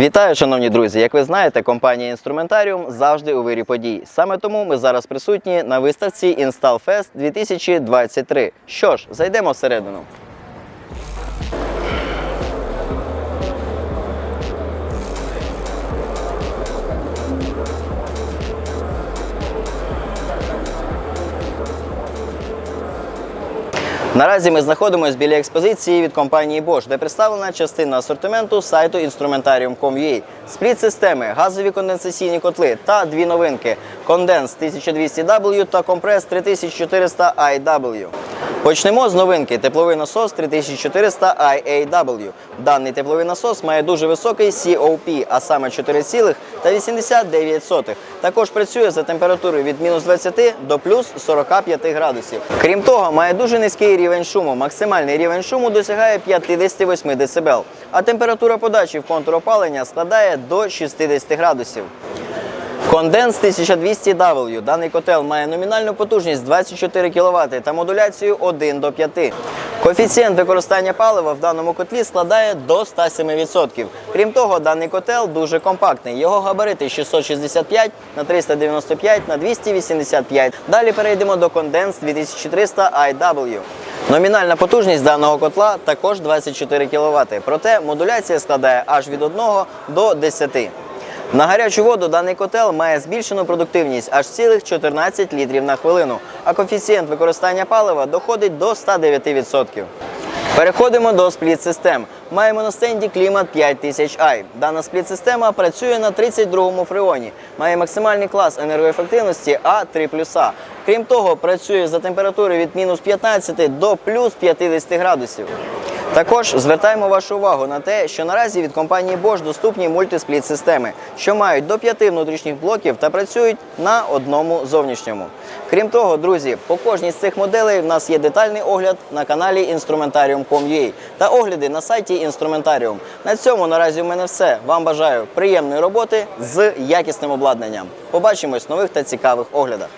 Вітаю, шановні друзі! Як ви знаєте, компанія Інструментаріум завжди у вирі подій. Саме тому ми зараз присутні на виставці InstallFest 2023. Що ж, зайдемо всередину. Наразі ми знаходимося біля експозиції від компанії Bosch, де представлена частина асортименту сайту instrumentarium.com.ua. Спліт-системи, газові конденсаційні котли та дві новинки: конденс 1200W та компрес 3400IW. Почнемо з новинки тепловий насос 3400 IAW. Даний тепловий насос має дуже високий COP, а саме 4,89. Також працює за температурою від мінус 20 до плюс 45 градусів. Крім того, має дуже низький рівень шуму. Максимальний рівень шуму досягає 58 дБ, а температура подачі в контур опалення складає до 60 градусів. Конденс 1200W. Даний котел має номінальну потужність 24 кВт та модуляцію 1 до 5. Коефіцієнт використання палива в даному котлі складає до 107%. Крім того, даний котел дуже компактний. Його габарити 665 на 395 на 285. Далі перейдемо до конденс 2300 IW. Номінальна потужність даного котла також 24 кВт, проте модуляція складає аж від 1 до 10. На гарячу воду даний котел має збільшену продуктивність аж цілих 14 літрів на хвилину, а коефіцієнт використання палива доходить до 109%. Переходимо до спліт-систем. Маємо на стенді клімат 5000i. Дана спліт-система працює на 32-му фреоні. Має максимальний клас енергоефективності А3+. Крім того, працює за температури від мінус 15 до плюс 50 градусів. Також звертаємо вашу увагу на те, що наразі від компанії Bosch доступні мультиспліт системи, що мають до 5 внутрішніх блоків та працюють на одному зовнішньому. Крім того, друзі, по кожній з цих моделей в нас є детальний огляд на каналі Instrumentarium.com.ua та огляди на сайті Instrumentarium. На цьому наразі у мене все. Вам бажаю приємної роботи з якісним обладнанням. Побачимось в нових та цікавих оглядах.